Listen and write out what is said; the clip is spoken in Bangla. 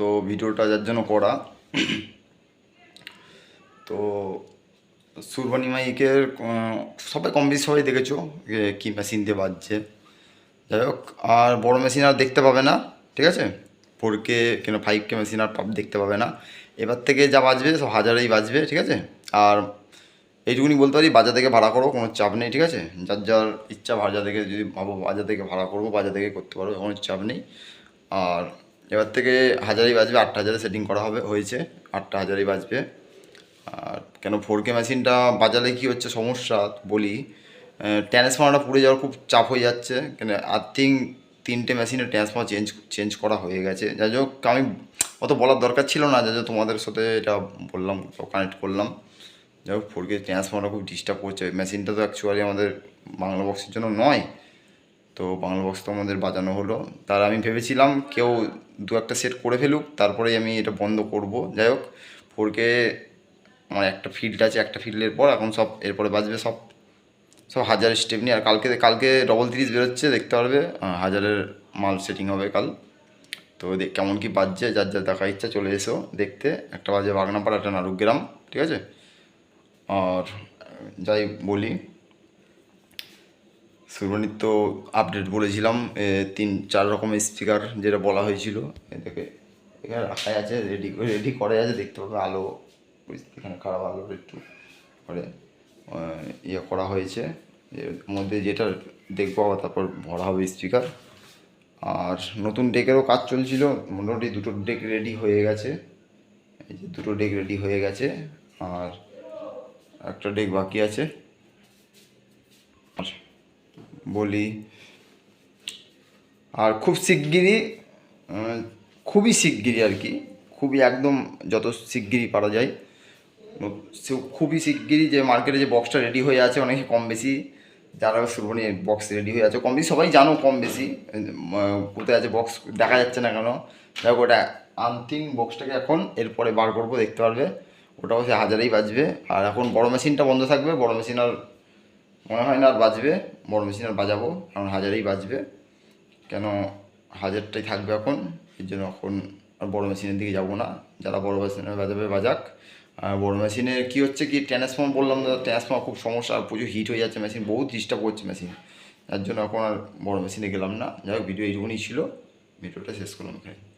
তো ভিডিওটা যার জন্য করা। তো সুরবানি মাইকের সবাই কম বেশি সবাই দেখেছ কী মেশিন দিয়ে বাজছে। যাই হোক, আর বড় মেশিন আর দেখতে পাবে না, ঠিক আছে? ফোর কে কিংবা ফাইভ কে মেশিন আর দেখতে পাবে না। এবার থেকে যা বাজবে সব হাজারেই বাজবে, ঠিক আছে? আর এইটুকুনি বলতে পারি, বাজার থেকে ভাড়া করো, কোনো চাপ নেই, ঠিক আছে? যার যার ইচ্ছা, বাজার থেকে যদি ভাবো, বাজার থেকে ভাড়া করব, বাজার থেকে করতে পারো, কোনো চাপ নেই। আর এবার থেকে হাজারেই বাজবে, আটটা হাজারে সেটিং করা হবে, হয়েছে, আটটা হাজারই বাজবে। আর কেন ফোর কে মেশিনটা বাজালে কি হচ্ছে সমস্যা বলি ট্রান্সফর্মারটা পুড়ে যাওয়ার খুব চাপ হয়ে যাচ্ছে, কেন আর্থিং তিনটে মেশিনের ট্রান্সফর্মার চেঞ্জ চেঞ্জ করা হয়ে গেছে। যাই হোক, আমি অত বলার দরকার ছিল না যাই তোমাদের সাথে এটা বললাম কানেক্ট করলাম। যাই হোক ফোর কে ট্রান্সফর্মারটা খুব ডিস্টার্ব করছে। মেশিনটা তো অ্যাকচুয়ালি আমাদের বাংলা বক্সের জন্য নয় তো বাংলা বক্স তো আমাদের বাজানো হলো। তার আমি ভেবেছিলাম কেউ দু একটা সেট করে ফেলুক, তারপরেই আমি এটা বন্ধ করব। যাই হোক ফোরকে আমার একটা ফিল্ড আছে, একটা ফিল্ডের পর এখন সব, এরপরে বাজবে সব। সব হাজারের স্টেপ নিয়ে। আর কালকে কালকে ডবল তিরিশ বেরোচ্ছে, দেখতে পারবে। হাজারের মাল সেটিং হবে কাল। তো দেখ কেমন কি বাজছে, যার যার দেখা ইচ্ছা চলে এসো দেখতে। একটা বাজে বাগনাপাড়া, একটা নারুগ্রাম, ঠিক আছে? আর যাই বলি সুরবানির তো আপডেট বলেছিলাম তিন, চার রকমের স্পিকার যেটা বলা হয়েছিল। এ দেখে এখানে রাখাই আছে রেডি রেডি করে আছে, দেখতে পাবে আলো এখানে খারাপ, আলো একটু করে ইয়ে করা হয়েছে। এর মধ্যে যেটা দেখব, আবার তারপর ভরা হবে স্পিকার আর নতুন ডেকেরও কাজ চলছিল, মোটামুটি দুটো ডেক রেডি হয়ে গেছে। এই যে দুটো ডেক রেডি হয়ে গেছে, আর একটা ডেক বাকি আছে। বলি। আর খুব শিগগিরই খুবই শিগগিরই আর কি, খুবই একদম যত শিগগিরই পারা যায়। খুবই শিগগিরই যে মার্কেটে যে বক্সটা রেডি হয়ে আছে অনেকে কম বেশি, যারা সুরবনি বক্স রেডি হয়ে আছে, কম বেশি সবাই জানো কম বেশি কোথায় আছে বক্স দেখা যাচ্ছে না কেন। দেখো ওটা আনথিং বক্সটাকে এখন এরপরে বার করব, দেখতে পারবে। ওটাও সে হাজারেই বাজবে। আর এখন বড় মেশিনটা বন্ধ থাকবে, বড় মেশিন আর মনে হয় না আর বাজবে, বড় মেশিন আর বাজাবো, কারণ হাজারেই বাজবে। কেন হাজারটাই থাকবে এখন, এর জন্য এখন আর বড় মেশিনের দিকে যাব না। যারা বড় মেশিনে বাজাবে, বাজাক। আর বড় মেশিনে কী হচ্ছে কি ট্রান্সফর্মার বললাম ট্রান্সফর্মার খুব সমস্যা প্রচুর হিট হয়ে যাচ্ছে মেশিন বহুত ডিস্টার্ব করছে মেশিন যার জন্য এখন আর বড় মেশিনে গেলাম না। যাই হোক ভিডিও এইটুকুনি ছিল। ভিডিওটা শেষ করলাম এখানে।